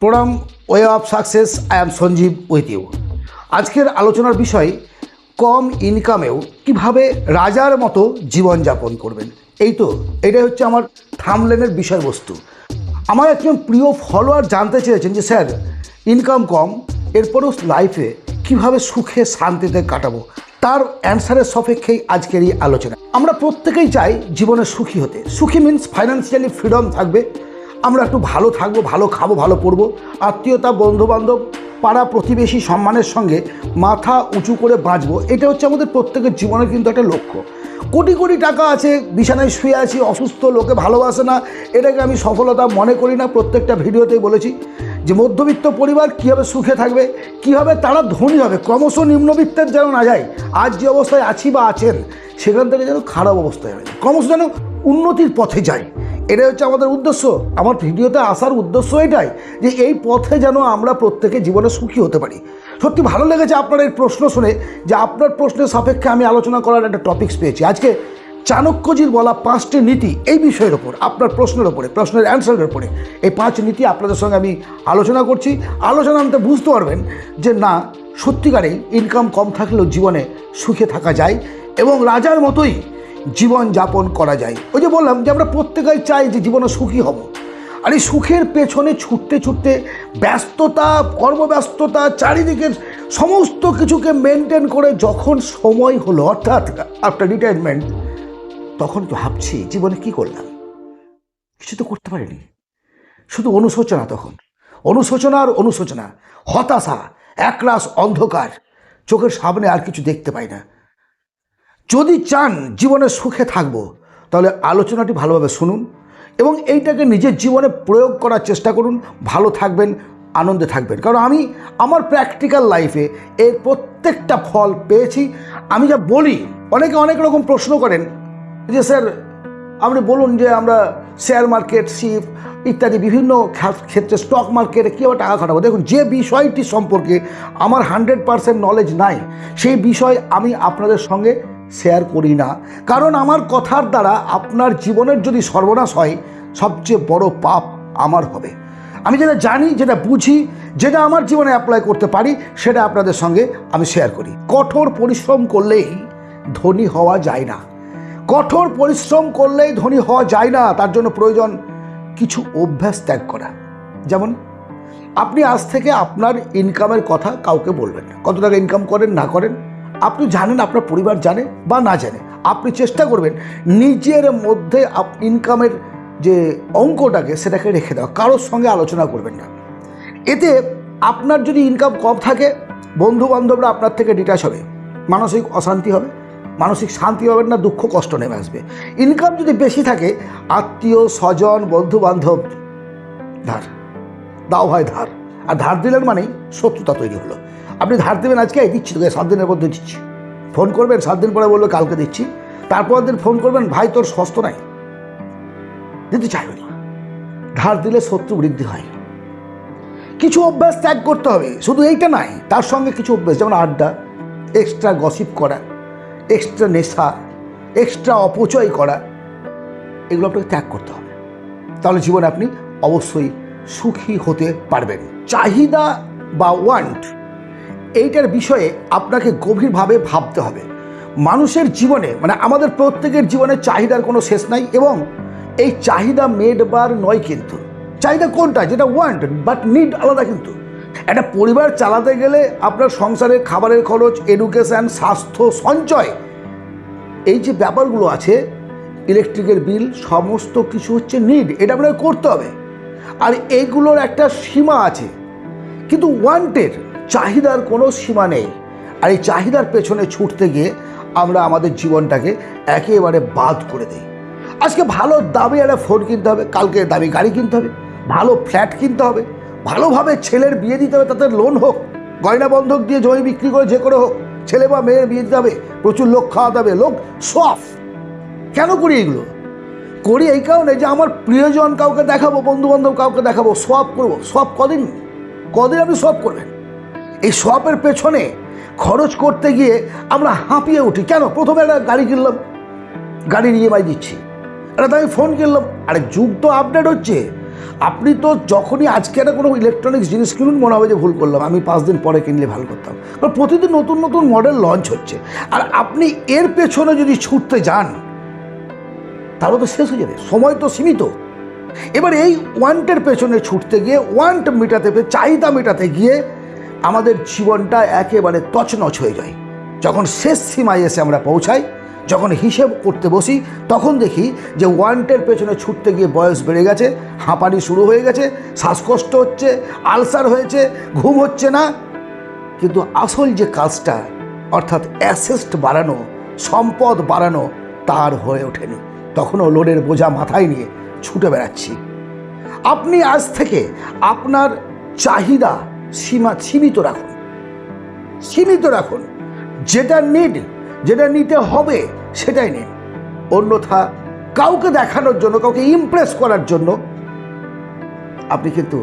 প্রণাম way of success I am Sanjib with you আজকের আলোচনার বিষয়, কম ইনকামেও কীভাবে রাজার মতো জীবনযাপন করবেন? এই তো, এটাই হচ্ছে আমার থামলেনের বিষয়বস্তু। আমার একজন প্রিয় ফলোয়ার জানতে চেয়েছেন যে, স্যার ইনকাম কম, এরপরও লাইফে কীভাবে সুখে, শান্তিতে কাটাবো? তার অ্যান্সারের সপেক্ষেই আজকের এই আলোচনা। আমরা প্রত্যেকেই চাই জীবনে সুখী হতে। সুখী মিন্স ফাইন্যান্সিয়ালি ফ্রিডম থাকবে। আমরা একটু ভালো থাকব, ভালো খাব, ভালো পড়ব। আত্মীয়তা, বন্ধুবান্ধব, পাড়া প্রতিবেশী সম্মানের সঙ্গে মাথা উঁচু করে বাঁচবো। এটা হচ্ছে আমাদের প্রত্যেকের জীবনের কিন্তু একটা লক্ষ্য। কোটি কোটি টাকা আছে, বিছানায় শুয়ে আছি, অসুস্থ, লোকে ভালোবাসে না। এটাকে আমি সফলতা মনে করি না, প্রত্যেকটা ভিডিওতেই বলেছি। যে মধ্যবিত্ত পরিবার কীভাবে সুখে থাকবে, কীভাবে তারা ধনী হবে, ক্রমশ নিম্নবিত্তের যেন না যায়, আজ যে অবস্থায় আছি বা আছেন, সেখান থেকে যেন খারাপ অবস্থায় হয় ক্রমশ যেন উন্নতির পথে যায় এটাই হচ্ছে আমাদের উদ্দেশ্য। আমার ভিডিওতে আসার উদ্দেশ্য এটাই যে এই পথে যেন আমরা প্রত্যেকে জীবনে সুখী হতে পারি। সত্যি ভালো লেগেছে আপনার এই প্রশ্ন শুনে যে আপনার প্রশ্নের সাপেক্ষে আমি আলোচনা করার একটা টপিকস পেয়েছি। আজকে চাণক্যজির বলা পাঁচটি নীতি এই বিষয়ের ওপর, আপনার প্রশ্নের ওপরে, প্রশ্নের অ্যান্সারের ওপরে এই পাঁচ নীতি আপনাদের সঙ্গে আমি আলোচনা করছি। আলোচনা আনতে বুঝতে পারবেন যে না, সত্যিকারেই ইনকাম কম থাকলেও জীবনে সুখে থাকা যায় এবং রাজার মতোই জীবন যাপন করা যায়। ওই যে বললাম যে আমরা প্রত্যেকেই চাই যে জীবনে সুখী হব। আর এই সুখের পেছনে ছুটতে ছুটতে ব্যস্ততা, কর্মব্যস্ততা চারিদিকের সমস্ত কিছুকে মেনটেন করে যখন সময় হলো, অর্থাৎ আফটার রিটায়ারমেন্ট তখন তো ভাবছি জীবনে কি করলাম? কিছু তো করতে পারিনি। শুধু অনুশোচনা তখন। অনুশোচনা আর অনুশোচনা, হতাশা, একরাশ অন্ধকার। চোখের সামনে আর কিছু দেখতে পাই না। যদি চান জীবনে সুখে থাকব, তাহলে আলোচনাটি ভালোভাবে শুনুন এবং এইটাকে নিজের জীবনে প্রয়োগ করার চেষ্টা করুন, ভালো থাকবেন, আনন্দে থাকবেন। কারণ আমি আমার প্র্যাকটিক্যাল লাইফে এর প্রত্যেকটা ফল পেয়েছি। আমি যা বলি, অনেকে অনেক রকম প্রশ্ন করেন যে, স্যার, আপনি বলুন যে, আমরা শেয়ার মার্কেট শিপ ইত্যাদি বিভিন্ন ক্ষেত্রে স্টক মার্কেটে কীভাবে টাকা খাটাবো? দেখুন, যে বিষয়টি সম্পর্কে আমার হান্ড্রেড পারসেন্ট নলেজ নাই, সেই বিষয় আমি আপনাদের সঙ্গে শেয়ার করি না। কারণ আমার কথার দ্বারা আপনার জীবনের যদি সর্বনাশ হয়, সবচেয়ে বড় পাপ আমার হবে। আমি যেটা জানি, যেটা বুঝি, যেটা আমার জীবনে অ্যাপ্লাই করতে পারি, সেটা আপনাদের সঙ্গে আমি শেয়ার করি। কঠোর পরিশ্রম করলেই ধনী হওয়া যায় না। কঠোর পরিশ্রম করলেই ধনী হওয়া যায় না, তার জন্য প্রয়োজন কিছু অভ্যাস ত্যাগ করা। যেমন, আপনি আজ থেকে আপনার ইনকামের কথা কাউকে বলবেন না। কত টাকা ইনকাম করেন, না করেন? আপনি জানেন আপনার পরিবার জানে বা না জানে, আপনি চেষ্টা করবেন নিজের মধ্যে ইনকামের যে অঙ্কটাকে সেটাকে রেখে দেওয়া, কারোর সঙ্গে আলোচনা করবেন না। এতে আপনার যদি ইনকাম কম থাকে বন্ধু বান্ধবরা আপনার থেকে ডিটাচ হবে, মানসিক অশান্তি হবে, মানসিক শান্তি পাবেন না, দুঃখ কষ্ট নেমে আসবে। ইনকাম যদি বেশি থাকে, আত্মীয়, স্বজন বন্ধু বান্ধব ধার, দাও হয় ধার। আর ধার দিলেন মানেই শত্রুতা তৈরি হলো। আপনি ধার দেবেন আজকে দিচ্ছি তোকে সাত দিনের মধ্যে দিচ্ছি। ফোন করবেন, সাত দিন পরে বলল কালকে দিচ্ছি। তারপর দিন ফোন করবেন, ভাই তোর সস্ত নাই। দিতে চাইবে না। ধার দিলে শত্রু বৃদ্ধি হয়। কিছু অভ্যাস ত্যাগ করতে হবে। শুধু এইটা নাই, তার সঙ্গে কিছু অভ্যাস, যেমন আড্ডা এক্সট্রা গসিপ করা এক্সট্রা নেশা এক্সট্রা অপচয় করা, এগুলো আপনাকে ত্যাগ করতে হবে। তাহলে জীবনে আপনি অবশ্যই সুখী হতে পারবেন। চাহিদা বা ওয়ান্ট এইটার বিষয়ে আপনাকে গভীরভাবে ভাবতে হবে। মানুষের জীবনে মানে আমাদের প্রত্যেকের জীবনে চাহিদার কোনো শেষ নাই এবং এই চাহিদা মেড বার নয় কিন্তু। চাহিদা কোনটা? যেটা ওয়ান্ট বাট নিড আলাদা কিন্তু। একটা পরিবার চালাতে গেলে আপনার সংসারের খাবারের খরচ এডুকেশান স্বাস্থ্য, সঞ্চয়, এই যে ব্যাপারগুলো আছে ইলেকট্রিকের বিল সমস্ত কিছু হচ্ছে নিড এটা আপনাকে করতে হবে। আর এইগুলোর একটা সীমা আছে। কিন্তু ওয়ান্টের চাহিদার কোনো সীমা নেই। আর এই চাহিদার পেছনে ছুটতে গিয়ে আমরা আমাদের জীবনটাকে একেবারে বাদ করে দিই। আজকে ভালো দামি একটা ফোন কিনতে হবে, কালকে দামি গাড়ি কিনতে হবে, ভালো ফ্ল্যাট কিনতে হবে, ভালোভাবে ছেলের বিয়ে দিতে হবে, তাতে লোন হোক, গয়না বন্ধক দিয়ে জমি বিক্রি করে যে করে হোক, ছেলে বা মেয়ের বিয়ে দিতে হবে, প্রচুর লোক খাওয়াতে হবে, লোক সফ কেন করি এগুলো? করি এই কারণে যে আমার প্রিয়জন কাউকে দেখাবো বন্ধু বান্ধব কাউকে দেখাবো সব করব। সব কদিন? কদিন আপনি সব করবেন? এই সবের পেছনে খরচ করতে গিয়ে আমরা হাঁপিয়ে উঠি। কেন? প্রথমে একটা গাড়ি কিনলাম। গাড়ির ইএমআই দিচ্ছি। একটা দামি ফোন কিনলাম। আরে যুগ তো আপডেট হচ্ছে। আপনি তো যখনই আজকে একটা কোনো ইলেকট্রনিক্স জিনিস কিনুন, মনে হবে যে ভুল করলাম। আমি পাঁচ দিন পরে কিনলে ভালো করতাম। কারণ প্রতিদিন নতুন নতুন মডেল লঞ্চ হচ্ছে। আর আপনি এর পেছনে যদি ছুটতে যান তাহলে তো শেষ হয়ে যাবে। সময় তো সীমিত। এবার এই ওয়ান্টের পেছনে ছুটতে গিয়ে, ওয়ান্ট মেটাতে চাহিদা মেটাতে গিয়ে আমাদের জীবনটা একেবারে তছনছ হয়ে যায়। যখন শেষ সীমায় এসে আমরা পৌঁছাই, যখন হিসেব করতে বসি, তখন দেখি যে ওয়ান্টের পেছনে ছুটতে গিয়ে বয়স বেড়ে গেছে, হাঁপানি শুরু হয়ে গেছে, শ্বাসকষ্ট হচ্ছে, আলসার হয়েছে, ঘুম হচ্ছে না। কিন্তু আসল যে কাজটা, অর্থাৎ অ্যাসেস্ট বাড়ানো, সম্পদ বাড়ানো, তার হয়ে ওঠেনি। তখনও লোডের বোঝা মাথায় নিয়ে ছুটে বেড়াচ্ছি। আপনি আজ থেকে আপনার চাহিদা সীমা সীমিত রাখুন। সীমিত রাখুন। যেটা নিড যেটা নিতে হবে, সেটাই নিন। অন্যথা কাউকে দেখানোর জন্য, কাউকে ইমপ্রেস করার জন্য আপনি কিন্তু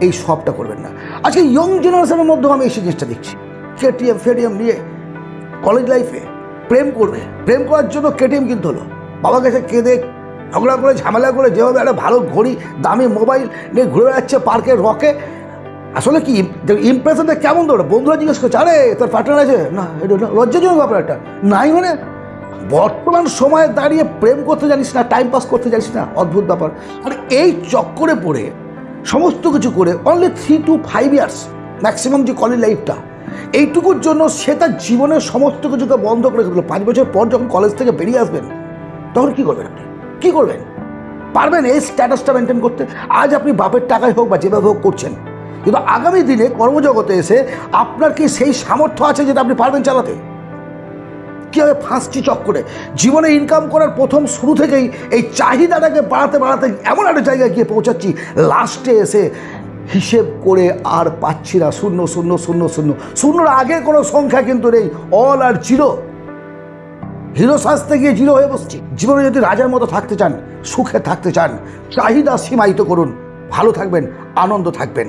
এই সবটা করবেন না। আজকে ইয়ং জেনারেশনের মধ্যেও আমি এই জিনিসটা দেখছি। কেটিএম ফেটিএম নিয়ে কলেজ লাইফে প্রেম করবে। প্রেম করার জন্য কেটিএম কিনতে হলো। বাবা কাছে কেঁদে ঝগড়া করে, ঝামেলা করে যেভাবে একটা ভালো ঘড়ি, দামি মোবাইল নিয়ে ঘুরে বেড়াচ্ছে পার্কে, রকে। আসলে কি ইমপ্রেশনটা কেমন দৌড়ে বন্ধুরা জিজ্ঞেস করছে, আরে, তোর পার্টনার আছে? না, এটা লজ্জাজনক ব্যাপার একটা। নাই মানে? বর্তমান সময়ে দাঁড়িয়ে প্রেম করতে জানিস না টাইম পাস করতে জানিস না, অদ্ভুত ব্যাপার। আর এই চক্করে পড়ে, সমস্ত কিছু করে only three two five years maximum যে কলেজ লাইফটা এইটুকুর জন্য সে তার জীবনের সমস্ত কিছুকে বন্ধ করে দিল। পাঁচ বছর পর যখন কলেজ থেকে বেরিয়ে আসবেন তখন কী করবেন আপনি? কী করবেন? পারবেন এই স্ট্যাটাসটা মেনটেন করতে? আজ আপনি বাপের টাকায় হোক বা যেভাবে হোক করছেন। কিন্তু আগামী দিনে কর্মজগতে এসে আপনার কি সেই সামর্থ্য আছে যেটা আপনি পারবেন চালাতে? কীভাবে ফাঁসছি চক্করে জীবনে ইনকাম করার প্রথম শুরু থেকেই এই চাহিদাটাকে বাড়াতে বাড়াতে এমন একটা জায়গায় গিয়ে পৌঁছাচ্ছি লাস্টে এসে হিসেব করে আর পাচ্ছি না। শূন্য শূন্য শূন্য শূন্য। শূন্যর আগের কোনো সংখ্যা কিন্তু নেই। অল আর জিরো হিরো সাজতে গিয়ে জিরো হয়ে বসছি। জীবনে যদি রাজার মতো থাকতে চান, সুখে থাকতে চান, চাহিদা সীমায়িত করুন। ভালো থাকবেন, আনন্দ থাকবেন।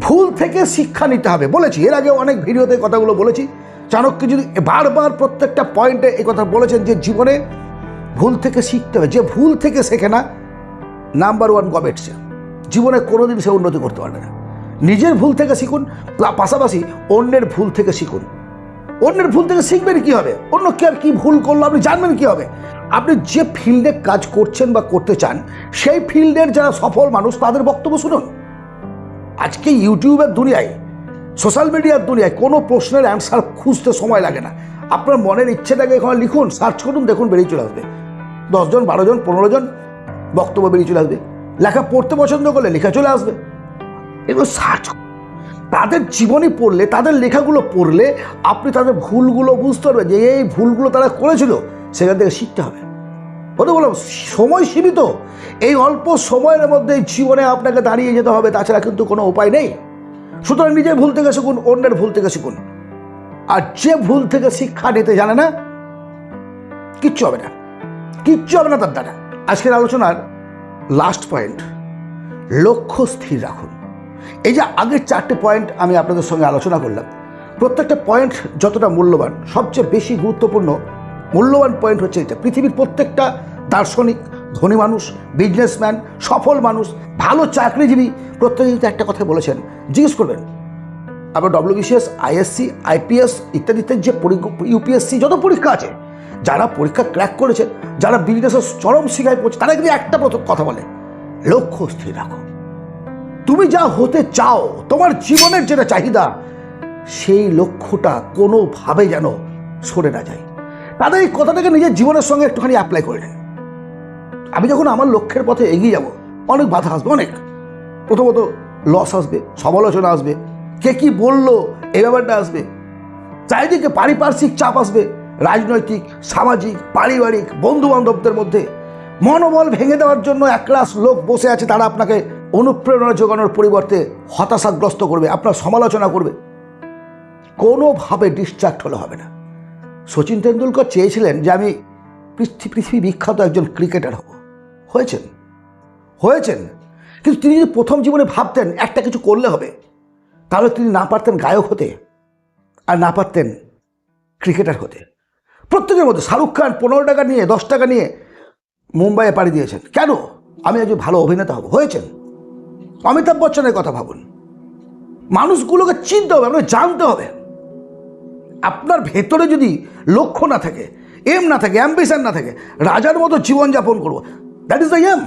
ভুল থেকে শিক্ষা নিতে হবে। বলেছি, এর আগে অনেক ভিডিওতে কথাগুলো বলেছি। চাণক্য যদি বারবার প্রত্যেকটা পয়েন্টে এই কথা বলেছেন যে জীবনে ভুল থেকে শিখতে হবে, যে ভুল থেকে শেখে না, নাম্বার ওয়ান গবেট সে। জীবনে কোনোদিন সে উন্নতি করতে পারবে না। নিজের ভুল থেকে শিখুন, পাশাপাশি অন্যের ভুল থেকে শিখুন। অন্যের ভুল থেকে শিখবেন কি হবে? অন্য কে আর কি ভুল করল? আপনি জানবেন কি হবে? আপনি যে ফিল্ডে কাজ করছেন বা করতে চান, সেই ফিল্ডের যারা সফল মানুষ, তাদের বক্তব্য শুনুন। আজকে ইউটিউবের দুনিয়ায়, সোশ্যাল মিডিয়ার দুনিয়ায় কোনো প্রশ্নের অ্যান্সার খুঁজতে সময় লাগে না। আপনার মনের ইচ্ছেটাকে এখানে লিখুন, সার্চ করুন, দেখুন, বেরিয়ে চলে আসবে। দশজন বারো জন, পনেরো জন, বক্তব্য বেরিয়ে চলে আসবে। লেখা পড়তে পছন্দ করলে লেখা চলে আসবে। এগুলো সার্চ তাদের জীবনী পড়লে, তাদের লেখাগুলো পড়লে আপনি তাদের ভুলগুলো বুঝতে পারবেন যে এই ভুলগুলো তারা করেছিল, সেখান থেকে শিখতে হবে। ওদের বললাম, সময় সীমিত। এই অল্প সময়ের মধ্যে জীবনে আপনাকে দাঁড়িয়ে যেতে হবে, তাছাড়া কিন্তু কোনো উপায় নেই। সুতরাং নিজের ভুল থেকে শিখুন, অন্যের ভুল থেকে শিখুন। আর যে ভুল থেকে শিক্ষা নিতে জানে না, কিচ্ছু হবে না। কিচ্ছু হবে না তার দ্বারা। আজকের আলোচনার লাস্ট পয়েন্ট লক্ষ্য স্থির রাখুন। এই যে আগের চারটে পয়েন্ট আমি আপনাদের সঙ্গে আলোচনা করলাম, প্রত্যেকটা পয়েন্ট যতটা মূল্যবান, সবচেয়ে বেশি গুরুত্বপূর্ণ মূল্যবান পয়েন্ট হচ্ছে এটা। পৃথিবীর প্রত্যেকটা দার্শনিক, ধনী মানুষ বিজনেসম্যান সফল মানুষ, ভালো চাকরিজীবী প্রত্যেকে একটা কথা বলেছেন। জিজ্ঞেস করবেন, আবার ডব্লিউবিসিএস আইএসসি আইপিএস ইত্যাদি ইত্যাদি যে ইউপিএসসি যত পরীক্ষা আছে, যারা পরীক্ষা ক্র্যাক করেছেন, যারা বিজনেসের চরম শিখায় পড়ছে, তারা কিন্তু একটা প্রথম কথা বলে, লক্ষ্য স্থির রাখো। তুমি যা হতে চাও, তোমার জীবনের যেটা চাহিদা, সেই লক্ষ্যটা কোনোভাবে যেন সরে না যায়। তাদের এই কথাটাকে নিজের জীবনের সঙ্গে একটুখানি অ্যাপ্লাই করে নেয়। আমি যখন আমার লক্ষ্যের পথে এগিয়ে যাব, অনেক বাধা আসবে, অনেক। প্রথমত লস আসবে, সমালোচনা আসবে, কে কি বলল এই ব্যাপারটা আসবে। চারিদিকে পারিপার্শ্বিক চাপ আসবে, রাজনৈতিক, সামাজিক, পারিবারিক বন্ধু বান্ধবদের মধ্যে। মনোবল ভেঙে দেওয়ার জন্য একলাস লোক বসে আছে, তারা আপনাকে অনুপ্রেরণা যোগানোর পরিবর্তে হতাশাগ্রস্ত করবে, আপনার সমালোচনা করবে। কোনোভাবে ডিস্ট্রাক্ট হলে হবে না। সচিন তেন্ডুলকর চেয়েছিলেন যে আমি পৃথিবী পৃথিবী বিখ্যাত একজন ক্রিকেটার হব। হয়েছেন। হয়েছেন। কিন্তু তিনি যদি প্রথম জীবনে ভাবতেন একটা কিছু করলে হবে, তাহলে তিনি না পারতেন গায়ক হতে আর না পারতেন ক্রিকেটার হতে। প্রত্যেকের মধ্যে শাহরুখ খান পনেরো টাকা নিয়ে, দশ টাকা নিয়ে মুম্বাইয়ে পাড়ি দিয়েছেন। কেন? আমি একজন ভালো অভিনেতা হব। হয়েছেন। অমিতাভ বচ্চনের কথা ভাবুন। মানুষগুলোকে চিনতে হবে, আপনাকে জানতে হবে। আপনার ভেতরে যদি লক্ষ্য না থাকে এম না থাকে অ্যাম্বিশন না থাকে, রাজার মতো জীবনযাপন করব। দ্যাট ইজ দ্য এম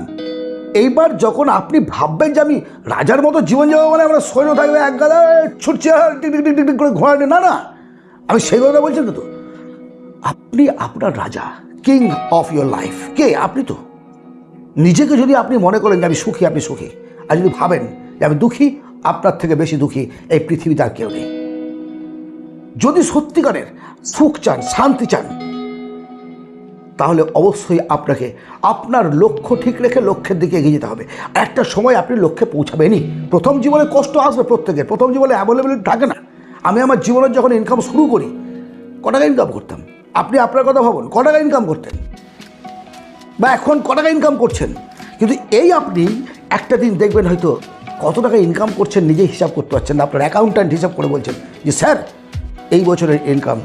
এইবার যখন আপনি ভাববেন যে আমি রাজার মতো জীবন যাব মানে আমরা সৈন্য থাকবে এক গাদা, ছুটছে করে ঘোরা না না, আমি সেই কথা বলছি না তো। আপনি আপনার রাজা কিং অফ ইয়োর লাইফ কে? আপনি তো। নিজেকে যদি আপনি মনে করেন যে আমি সুখী, আপনি সুখী। আর যদি ভাবেন যে আমি দুঃখী, আপনার থেকে বেশি দুঃখী এই পৃথিবীতে আর কেউ নেই। যদি সত্যিকারের সুখ চান, শান্তি চান, তাহলে অবশ্যই আপনাকে, আপনার লক্ষ্য ঠিক রেখে লক্ষ্যের দিকে এগিয়ে যেতে হবে। একটা সময় আপনি লক্ষ্যে পৌঁছাবেনই। প্রথম জীবনে কষ্ট আসবে প্রত্যেকের। প্রথম জীবনে অ্যাভেলেবিলিটি থাকে না। আমি আমার জীবনের যখন ইনকাম শুরু করি, ক টাকা ইনকাম করতাম? আপনি আপনার কথা ভাবুন, ক টাকা ইনকাম করতেন? বা এখন ক টাকা ইনকাম করছেন? কিন্তু এই আপনি একটা দিন দেখবেন হয়তো কত টাকা ইনকাম করছেন, নিজে হিসাব করতে পারছেন না। আপনার অ্যাকাউন্ট্যান্ট হিসাব করে বলছেন যে, স্যার, এই বছরের ইনকাম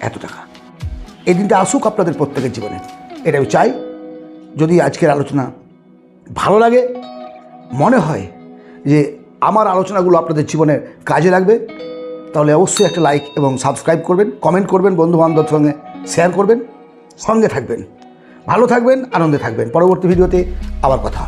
এত টাকা। এই দিনটা আসুক আপনাদের প্রত্যেকের জীবনে। এটা আমি চাই। যদি আজকের আলোচনা ভালো লাগে, মনে হয় যে আমার আলোচনাগুলো আপনাদের জীবনে কাজে লাগবে, তাহলে অবশ্যই একটা লাইক এবং সাবস্ক্রাইব করবেন কমেন্ট করবেন বন্ধু বান্ধবের সঙ্গে শেয়ার করবেন, সঙ্গে থাকবেন। ভালো থাকবেন আনন্দে থাকবেন পরবর্তী ভিডিওতে আবার কথা।